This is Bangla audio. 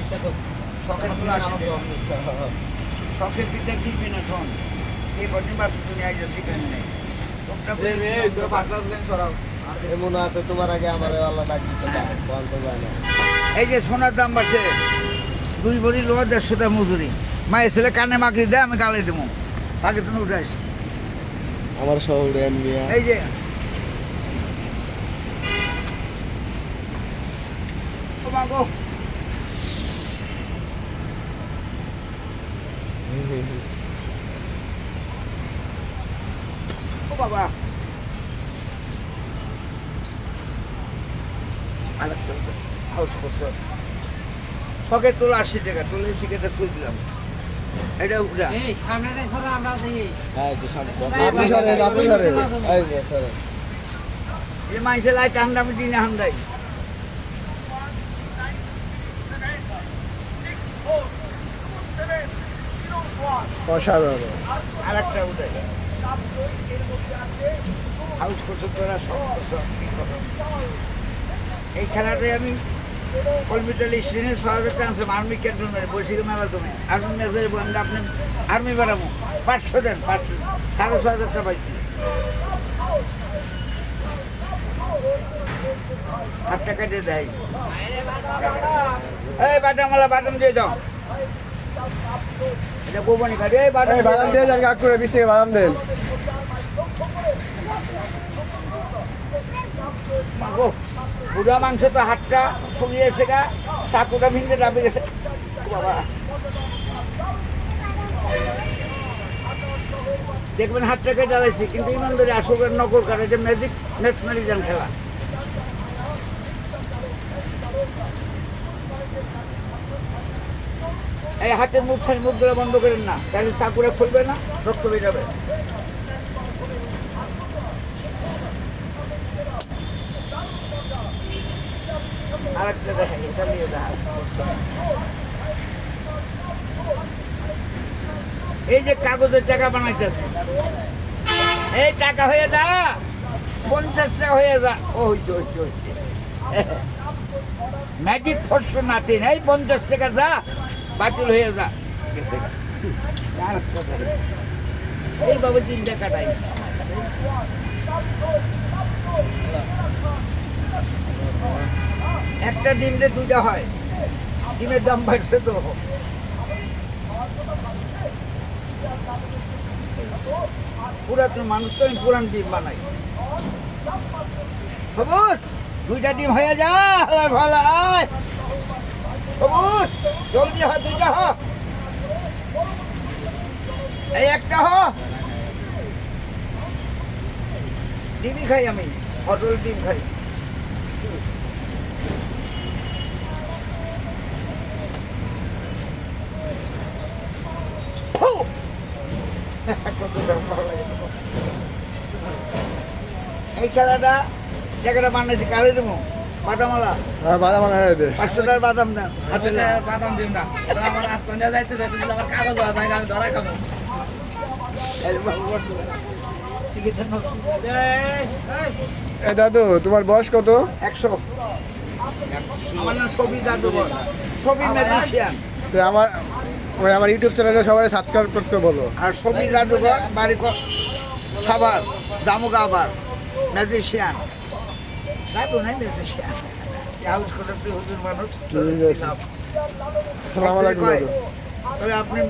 এটা শখের শখের কিনবি না। এই কদিন বাস তুমি আইজা শিখানি নাই সবটা এমন আছে তোমার আগে আমার আল্লাহ ডাক দিতে চায় বলতে যায় না এই যে সোনার দাম বাড়ছে দুই ভরি লোয়া দেড়শো টাকা মজুরি। মায়ের ছেলে কানে মাখি দেয় আমি গালে দেবো। আগে তুমি উঠে আসি। আমার শহরে এই যে। ও মা গো ও বাবা হাউস করছে। শখে তোলা আশি টাকা তুলে সিগারেটটা তুলে দিলাম। এটা উঠা। এই সামনে দেখো না আমরা দেখি। হ্যাঁ আপনি সরেন আপনি সরেন এই সরেন এই মানুষের লাই টান দামি দিনে হান্দাই অসাধারণ। আর একটা উঠে হাউস করছ সব করছ, কি করো? এই খেলাতে আমি কলমিটালি শ্রেণির ছ হাজার টাকা আনছিলাম আর্মি ক্যান্টনমেন্ট বলছি মেলা তুমি আর্মি মেজারে বন্ধ আপনি আর্মি বেড়াবো পাঁচশো দেন পাঁচশো। সাড়ে ছ হাজার টাকা পাইছি আট টাকা দিয়ে দেয় এই বাদামালা বাদাম দিয়ে দাও। এটা বাদাম দিয়ে যান কাক করে বিশ টাকা বাদাম দেন। বুড়া মাংস তো হাতটা শুকিয়েছে গা চাকুটা ভিঙে দাবি গেছে। বাবা। দেখবেন হাতটাকে জ্বালাইছি কিন্তু ইমানদারি আসবের নকল করে যে ম্যাজিক ম্যাচ মেরিজান খেলা। হাতের মুখ খালি মুখগুলো বন্ধ করেন না। তাহলে চাকুরা খুলবে না, রক্ত বের যাবে আরেকটা দেখেন এটা নিয়ে দেখা এই যে কাগজের টাকা বানাইতেছে। এই টাকা হয়ে যা, পঞ্চাশ টাকা হয়ে যা। ও, হইছে হইছে হইছে। ম্যাজিক ফোর্স নাচি এই পঞ্চাশ টাকা যা বাতিল হয়ে যা। আরেকটা দেখেন। এইভাবে দিনটা কাটাই একটা ডিমে দুইটা হয় ডিমের দাম বাড়ছে তো পুরাতন মানুষ তো আমি পুরান ডিম বানাই সবুজ, দুইটা ডিম হয়ে যা ভালো সবুজ জলদি হ, দুইটা হ। এই একটা হ। ডিমই খাই আমি পটল ডিম খাই। এই খেলাটা জায়গাটা বানাইছি কালে দেবো। বাদামালা আর বাদাম আনা দে। পাঁচশো টাকার বাদাম দেন হাতে বাদাম দিন না। আমার নিয়ে যাইতে যাইতে আমার কাগজ হয় আমি ধরা খাব। এ দাদু তোমার বয়স কত? একশো। আমার নাম ছবি জাদুঘর ছবি ম্যাজিশিয়ান। আমার ওই আমার ইউটিউব চ্যানেলে সবাই সাবস্ক্রাইব করতে বলো। আর ছবি জাদুঘর বাড়ি সাবার দামুকা আবার ম্যাজিশিয়ান। সালাম আলাইকুম তবে আপনি